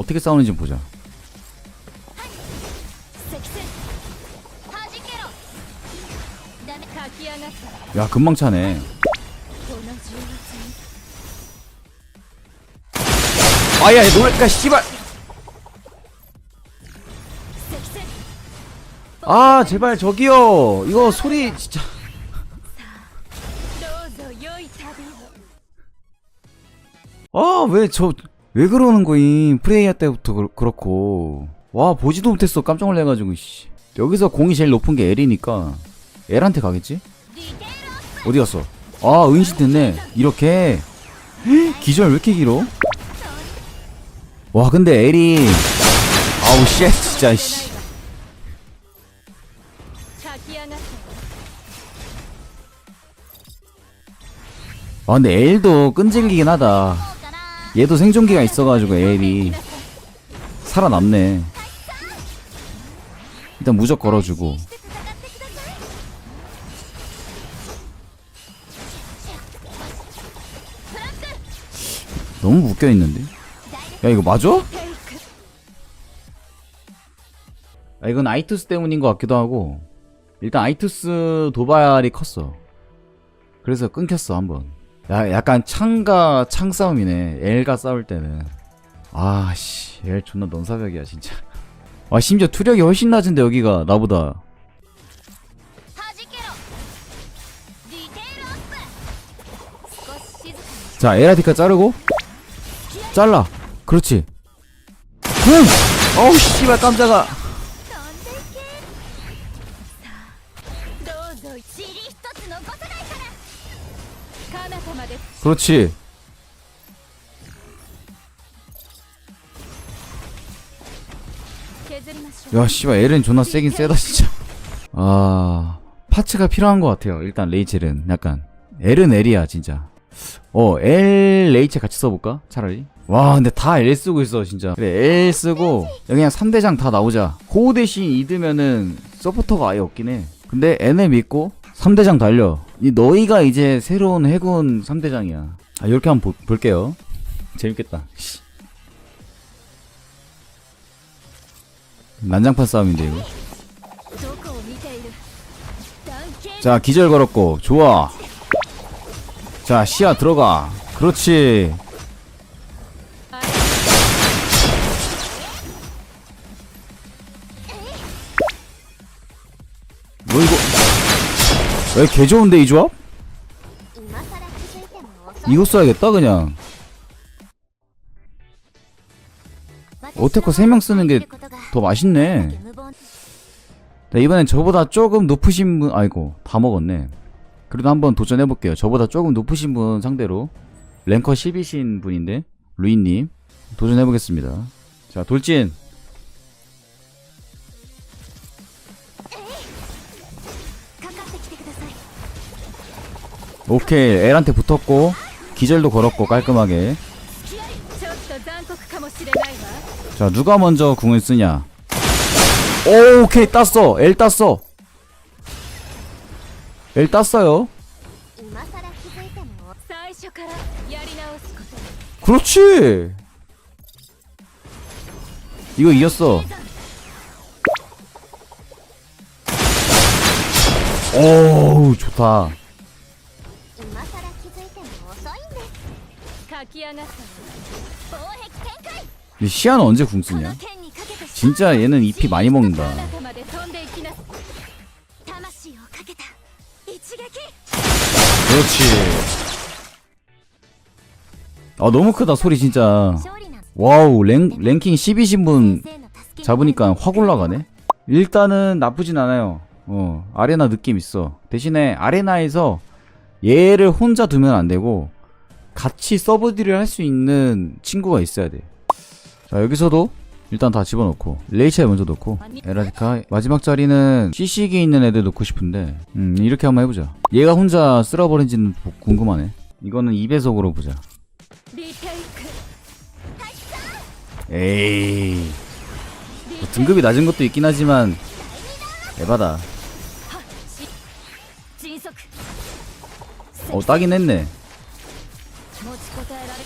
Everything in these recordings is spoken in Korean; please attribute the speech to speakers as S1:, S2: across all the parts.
S1: 어떻게 싸우는지 보자. 야, 금방 차네. 아야, 노래가 씨발. 아, 제발 저기요. 이거 소리 진짜. 아, 왜 저 왜 그러는 거임 프레이야 때부터 그, 그렇고 와 보지도 못했어 깜짝 놀래가지고 씨. 여기서 공이 제일 높은 게 L이니까 L한테 가겠지? 어디 갔어? 아 은신 됐네 이렇게 기절 왜 이렇게 길어? 와 근데 L이 아우 씨 진짜 씨 아, 근데 L도 끈질기긴 하다. 얘도 생존기가 있어가지고 애비 살아남네. 일단 무적 걸어주고. 너무 묶여있는데? 야 이거 맞아? 야, 이건 아이투스 때문인 것 같기도 하고. 일단 아이투스 도발이 컸어. 그래서 끊겼어 한번. 야, 약간 창과 창 싸움이네. 엘과 싸울 때는. 아, 씨. 엘 존나 넘사벽이야, 진짜. 와, 심지어 투력이 훨씬 낮은데, 여기가. 나보다. 자, 에라디카 자르고. 잘라. 그렇지. 붕! 어우, 씨발, 깜짝아. 그렇지. 야, 씨발, 에렌 존나 세긴 세다, 진짜. 아, 파츠가 필요한 것 같아요. 일단, 레이첼은. 약간. 엘은 엘이야, 진짜. 어, 엘, 레이첼 같이 써볼까? 차라리. 와, 근데 다 L 쓰고 있어, 진짜. 그래, L 쓰고, 그냥 3대장 다 나오자. 호우 대신 이드면은 서포터가 아예 없긴 해. 근데 N을 믿고, 3대장 달려. 너희가 이제 새로운 해군 3대장이야. 아, 이렇게 한번 보, 볼게요. 재밌겠다. 난장판 싸움인데 이거. 자 기절 걸었고 좋아. 자 시야 들어가. 그렇지. 야, 개 좋은데 이 조합? 이거 써야겠다 그냥. 오테코 3명 쓰는 게 더 맛있네. 자, 네, 이번엔 저보다 조금 높으신 분 아이고 다 먹었네. 그래도 한번 도전해볼게요. 저보다 조금 높으신 분 상대로. 랭커 10이신 분인데 루이님. 도전해보겠습니다. 자 돌진. 오케이 엘한테 붙었고 기절도 걸었고 깔끔하게. 자 누가 먼저 궁을 쓰냐? 오, 오케이 땄어. 엘 땄어. 엘 땄어요. 그렇지. 이거 이겼어. 오 좋다. 뭐 시아는 언제 궁 쓰냐? 진짜 얘는 잎이 많이 먹는다. 그렇지. 아 너무 크다 소리 진짜. 와우 랭, 랭킹 10이신 분 잡으니까 확 올라가네. 일단은 나쁘진 않아요. 어 아레나 느낌 있어. 대신에 아레나에서 얘를 혼자 두면 안 되고 같이 서브딜을 할 수 있는 친구가 있어야 돼. 자, 여기서도 일단 다 집어넣고 레이첼 먼저 넣고 에라디카. 마지막 자리는 CC기 있는 애들 넣고 싶은데 음 이렇게 한번 해보자. 얘가 혼자 쓸어버린지는 궁금하네. 이거는 2배속으로 보자. 에이 뭐 등급이 낮은 것도 있긴 하지만 에바다. 어 딱이 냈네.
S2: えられ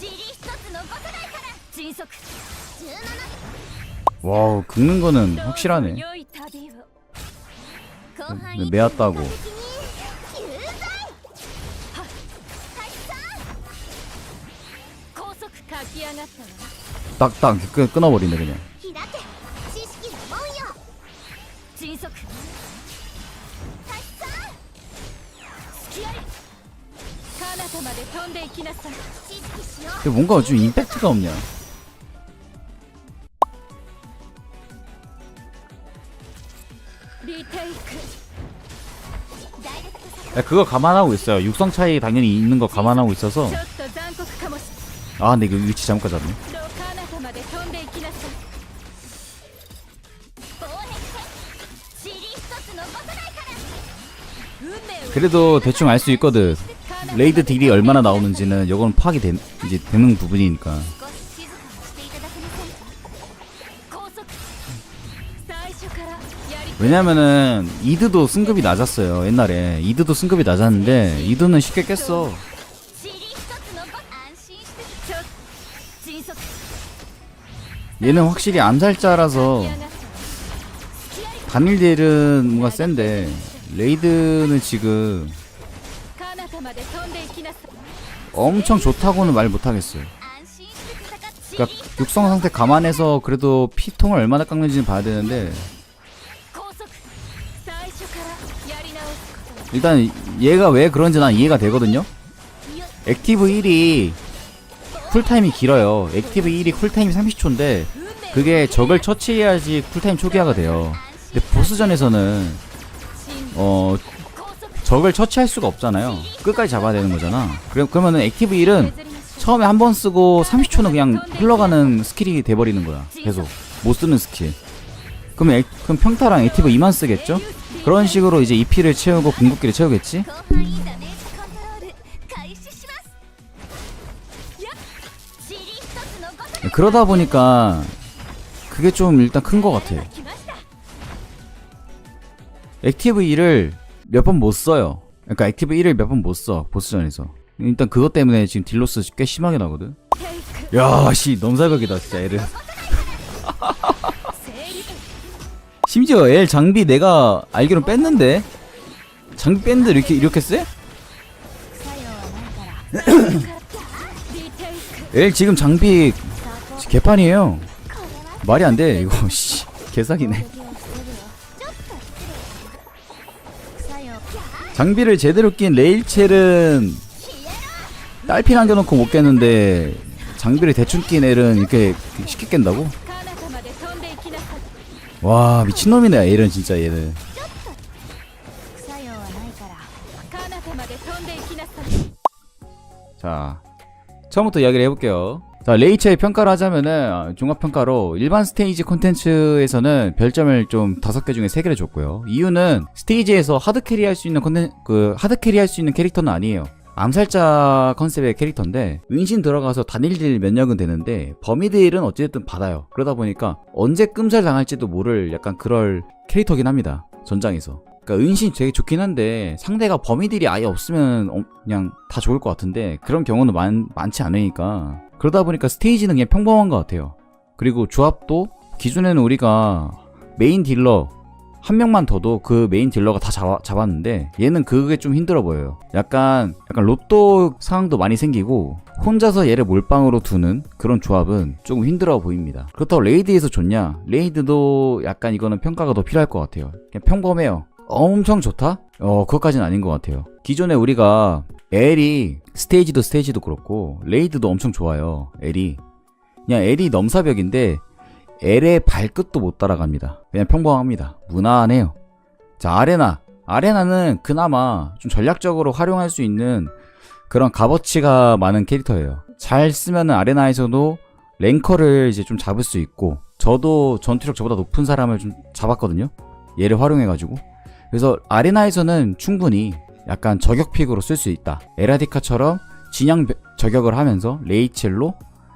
S2: 塵一つ残さないから迅速
S1: 와우 긁는 거는 확실하네
S2: 良い旅を
S1: 後半ね目あった顎
S2: 高速書き上がったわ
S1: 딱딱 끊, 끊어버리네 그냥 근데 뭔가 좀 임팩트가 없냐? 야, 그거 감안하고 있어요. 육성 차이 당연히 있는 거 감안하고 있어서. 아 근데 이거 위치 잘못 가졌네. 그래도 대충 알 수 있거든. 레이드 딜이 얼마나 나오는지는 이건 파악이 된, 이제 되는 부분이니까. 왜냐면은 이드도 승급이 낮았어요 옛날에. 이드도 승급이 낮았는데 이드는 쉽게 깼어. 얘는 확실히 암살자라서 단일 딜은 뭔가 센데 레이드는 지금 엄청 좋다고는 말 못하겠어요. 그러니까 육성 상태 감안해서 그래도 피통을 얼마나 깎는지는 봐야 되는데 일단 얘가 왜 그런지 난 이해가 되거든요. 액티브 1이 쿨타임이 길어요. 액티브 1이 쿨타임이 30초인데 그게 적을 처치해야지 쿨타임 초기화가 돼요. 근데 보스전에서는 어 적을 처치할 수가 없잖아요. 끝까지 잡아야 되는 거잖아. 그러면은 액티브 1은 처음에 한 번 쓰고 30초는 그냥 흘러가는 스킬이 돼버리는 거야. 계속 못 쓰는 스킬. 그럼, 액, 그럼 평타랑 액티브 2만 쓰겠죠? 그런 식으로 이제 EP를 채우고 궁극기를 채우겠지? 그러다 보니까 그게 좀 일단 큰 것 같아. 액티브 2를 몇 번 못 써요. 그러니까 액티브 1을 몇 번 못 써. 보스전에서. 일단 그것 때문에 지금 딜로스 꽤 심하게 나거든. 야, 씨, 넘사벽이다, 진짜, 애를. 심지어 L 장비 내가 알기론 뺐는데? 장비 뺐는데 이렇게, 이렇게
S2: 쎄?
S1: L 지금 장비 개판이에요. 말이 안 돼, 이거, 씨. 개사기네. 장비를 제대로 낀 레일첼은 딸피 남겨놓고 못 깼는데 장비를 대충 낀 앨은 이렇게 쉽게 깬다고? 와 미친놈이네 앨은 진짜 얘는 자 처음부터 이야기를 해볼게요 자 레이첼 평가를 하자면은 아, 종합평가로 일반 스테이지 콘텐츠에서는 별점을 좀 다섯 개 중에 세 개를 줬고요. 이유는 스테이지에서 하드 캐리 할 수 있는 콘텐 그 하드 캐리 할 수 있는 캐릭터는 아니에요. 암살자 컨셉의 캐릭터인데 은신 들어가서 단일딜 면역은 되는데 범위딜은 어찌됐든 받아요. 그러다 보니까 언제 끔살 당할지도 모를 약간 그럴 캐릭터긴 합니다. 전장에서. 그러니까 은신 되게 좋긴 한데 상대가 범위들이 아예 없으면 어, 그냥 다 좋을 것 같은데 그런 경우는 많, 많지 않으니까 그러다 보니까 스테이지는 그냥 평범한 것 같아요. 그리고 조합도 기존에는 우리가 메인 딜러 한 명만 더도 그 메인 딜러가 다 잡아, 잡았는데 얘는 그게 좀 힘들어 보여요. 약간 약간 로또 상황도 많이 생기고 혼자서 얘를 몰빵으로 두는 그런 조합은 조금 힘들어 보입니다. 그렇다고 레이드에서 좋냐? 레이드도 약간 이거는 평가가 더 필요할 것 같아요. 그냥 평범해요. 엄청 좋다? 어, 그것까지는 아닌 것 같아요. 기존에 우리가 L이 스테이지도 스테이지도 그렇고 레이드도 엄청 좋아요. L이 그냥 L이 넘사벽인데 L의 발끝도 못 따라갑니다. 그냥 평범합니다. 무난해요. 자 아레나 아레나는 그나마 좀 전략적으로 활용할 수 있는 그런 값어치가 많은 캐릭터예요. 잘 쓰면은 아레나에서도 랭커를 이제 좀 잡을 수 있고 저도 전투력 저보다 높은 사람을 좀 잡았거든요. 얘를 활용해가지고 그래서 아레나에서는 충분히 약간 저격픽으로 쓸 수 있다. 에라디카처럼 배- 저격을 하면서 레이첼로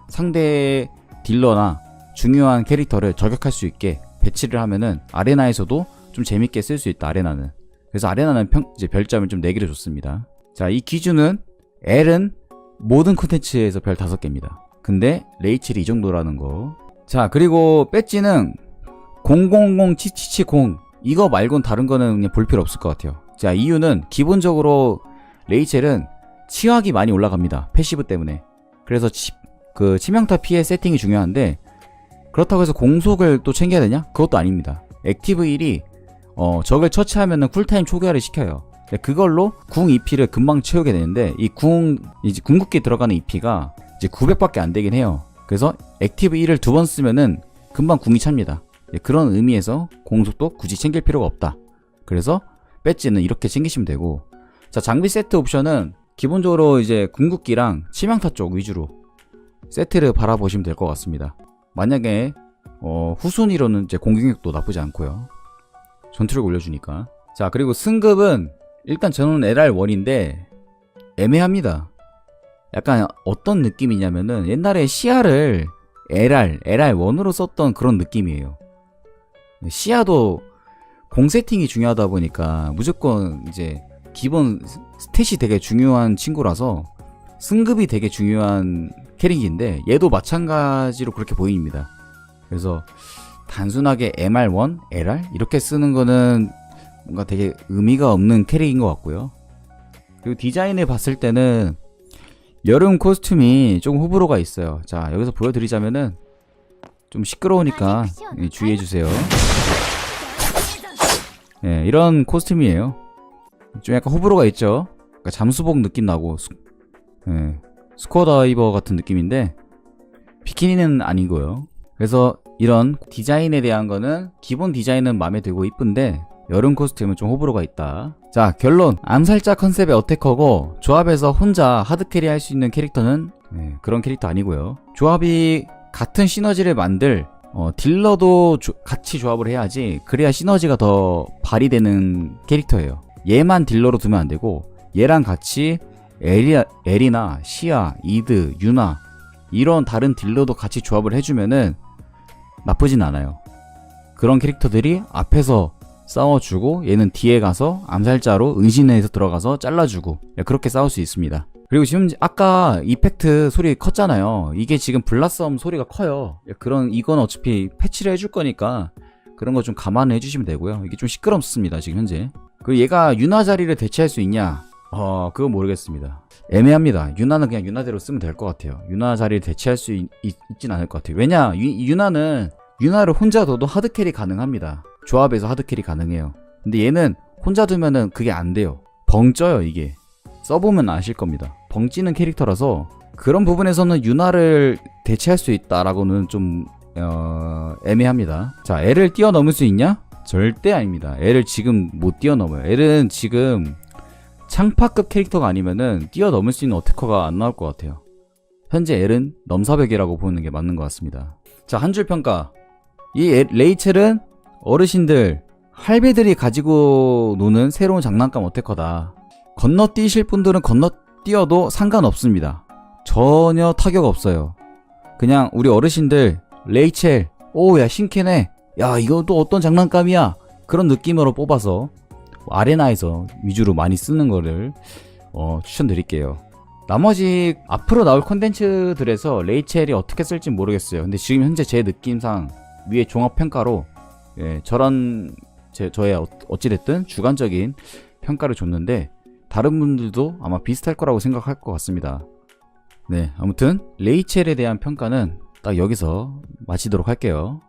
S1: 상대 딜러나 중요한 캐릭터를 저격할 수 있게 배치를 하면은 아레나에서도 좀 재밌게 쓸 수 있다. 아레나는. 그래서 아레나는 평, 이제 별점을 좀 4개를 줬습니다. 자, 이 기준은 L은 모든 콘텐츠에서 별 5개입니다. 근데 레이첼이 이 정도라는 거. 자, 그리고 배지는 000770 이거 말곤 다른 거는 그냥 볼 필요 없을 것 같아요. 자, 이유는 기본적으로 레이첼은 치확이 많이 올라갑니다. 패시브 때문에. 그래서 치, 그 치명타 피해 세팅이 중요한데 그렇다고 해서 공속을 또 챙겨야 되냐? 그것도 아닙니다. 액티브 1이 어, 적을 처치하면은 쿨타임 초기화를 시켜요. 그걸로 궁 EP를 금방 채우게 되는데 이 궁 이제 궁극기 들어가는 EP가 이제 900밖에 안 되긴 해요. 그래서 액티브 1을 두 번 쓰면은 금방 궁이 찹니다. 예, 그런 의미에서 공속도 굳이 챙길 필요가 없다. 그래서 배지는 이렇게 챙기시면 되고 자 장비 세트 옵션은 기본적으로 이제 궁극기랑 치명타 쪽 위주로 세트를 바라보시면 될 것 같습니다. 만약에 어, 후순위로는 이제 공격력도 나쁘지 않고요. 전투력 올려주니까. 자 그리고 승급은 일단 저는 LR1인데 애매합니다. 약간 어떤 느낌이냐면은 옛날에 시야를 LR, LR1으로 썼던 그런 느낌이에요. 시야도 공 세팅이 중요하다 보니까 무조건 이제 기본 스탯이 되게 중요한 친구라서 승급이 되게 중요한 캐릭인데 얘도 마찬가지로 그렇게 보입니다. 그래서 단순하게 MR1, LR 이렇게 쓰는 거는 뭔가 되게 의미가 없는 캐릭인 것 같고요. 그리고 디자인을 봤을 때는 여름 코스튬이 조금 호불호가 있어요. 자 여기서 보여드리자면은 좀 시끄러우니까 예, 주의해주세요. 예, 이런 코스튬이에요. 좀 약간 호불호가 있죠. 그러니까 잠수복 느낌 나고 스, 예, 스코어 다이버 같은 느낌인데 비키니는 아니고요. 그래서 이런 디자인에 대한 거는 기본 디자인은 마음에 들고 이쁜데 여름 코스튬은 좀 호불호가 있다. 자 결론 암살자 컨셉의 어태커고 조합에서 혼자 하드캐리 할 수 있는 캐릭터는 예, 그런 캐릭터 아니고요. 조합이 같은 시너지를 만들 어, 딜러도 조- 같이 조합을 해야지 그래야 시너지가 더 발휘되는 캐릭터예요. 얘만 딜러로 두면 안 되고 얘랑 같이 에리, 에리나 시아, 이드, 유나 이런 다른 딜러도 같이 조합을 해주면은 나쁘진 않아요. 그런 캐릭터들이 앞에서 싸워주고 얘는 뒤에 가서 암살자로 은신해서 들어가서 잘라주고 예, 그렇게 싸울 수 있습니다. 그리고 지금 아까 이펙트 소리 컸잖아요. 이게 지금 블라썸 소리가 커요. 예, 그런 이건 어차피 패치를 해줄 거니까 그런 거 좀 감안해 주시면 되고요. 이게 좀 시끄럽습니다 지금 현재. 그리고 얘가 유나 자리를 대체할 수 있냐? 어 그건 모르겠습니다. 애매합니다. 유나는 그냥 유나대로 쓰면 될 것 같아요. 유나 자리를 대체할 수 있, 진 않을 것 같아요. 왜냐 유, 유나는 유나를 혼자 둬도 하드캐리 가능합니다. 조합에서 하드캐리 가능해요. 근데 얘는 혼자 두면은 그게 안 돼요. 벙 쪄요 이게. 써보면 아실 겁니다. 벙찌는 캐릭터라서 그런 부분에서는 유나를 대체할 수 있다라고는 좀 어, 애매합니다. 자, L을 뛰어넘을 수 있냐? 절대 아닙니다. L을 지금 못 뛰어넘어요. L은 지금 창파급 캐릭터가 아니면은 뛰어넘을 수 있는 어태커가 안 나올 것 같아요. 현재 L은 넘사벽이라고 보는 게 맞는 것 같습니다. 자, 한 줄 평가. 이 에- 레이첼은 어르신들, 할배들이 가지고 노는 새로운 장난감 어태커다. 건너뛰실 분들은 건너 뛰어도 상관없습니다. 전혀 타격 없어요. 그냥 우리 어르신들, 레이첼, 오, 야, 신캐네. 야, 이거 또 어떤 장난감이야. 그런 느낌으로 뽑아서 아레나에서 위주로 많이 쓰는 거를 어, 추천드릴게요. 나머지 앞으로 나올 컨텐츠들에서 레이첼이 어떻게 쓸지 모르겠어요. 근데 지금 현재 제 느낌상 위에 종합 평가로 예, 저런 제, 저의 어- 어찌됐든 주관적인 평가를 줬는데 다른 분들도 아마 비슷할 거라고 생각할 것 같습니다. 네, 아무튼 레이첼에 대한 평가는 딱 여기서 마치도록 할게요.